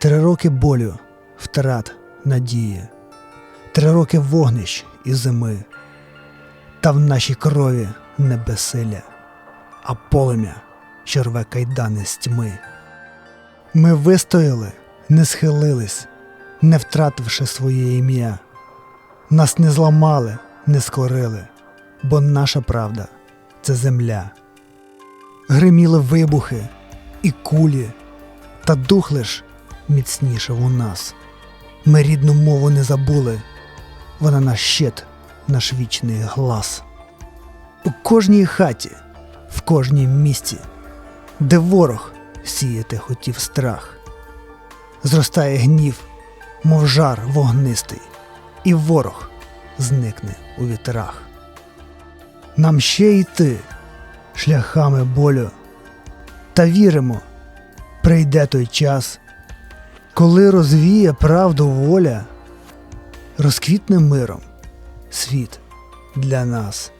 Три роки болю, втрат, надії, три роки вогнищ і зими. Та в нашій крові не безсилля, а полум'я, що рве кайдани з тьми. Ми вистояли, не схилились, не втративши своє ім'я. Нас не зламали, не скорили, бо наша правда це земля. Гриміли вибухи і кулі, та дух лиш міцнішав у нас. Ми рідну мову не забули, вона наш щит, наш вічний глас. У кожній хаті, в кожній місті, де ворог сіяти хотів страх, зростає гнів, мов жар вогнистий, і ворог зникне у вітрах. Нам ще йти шляхами болю, та віримо, прийде той час, коли розвіє правду воля, розквітне миром світ для нас.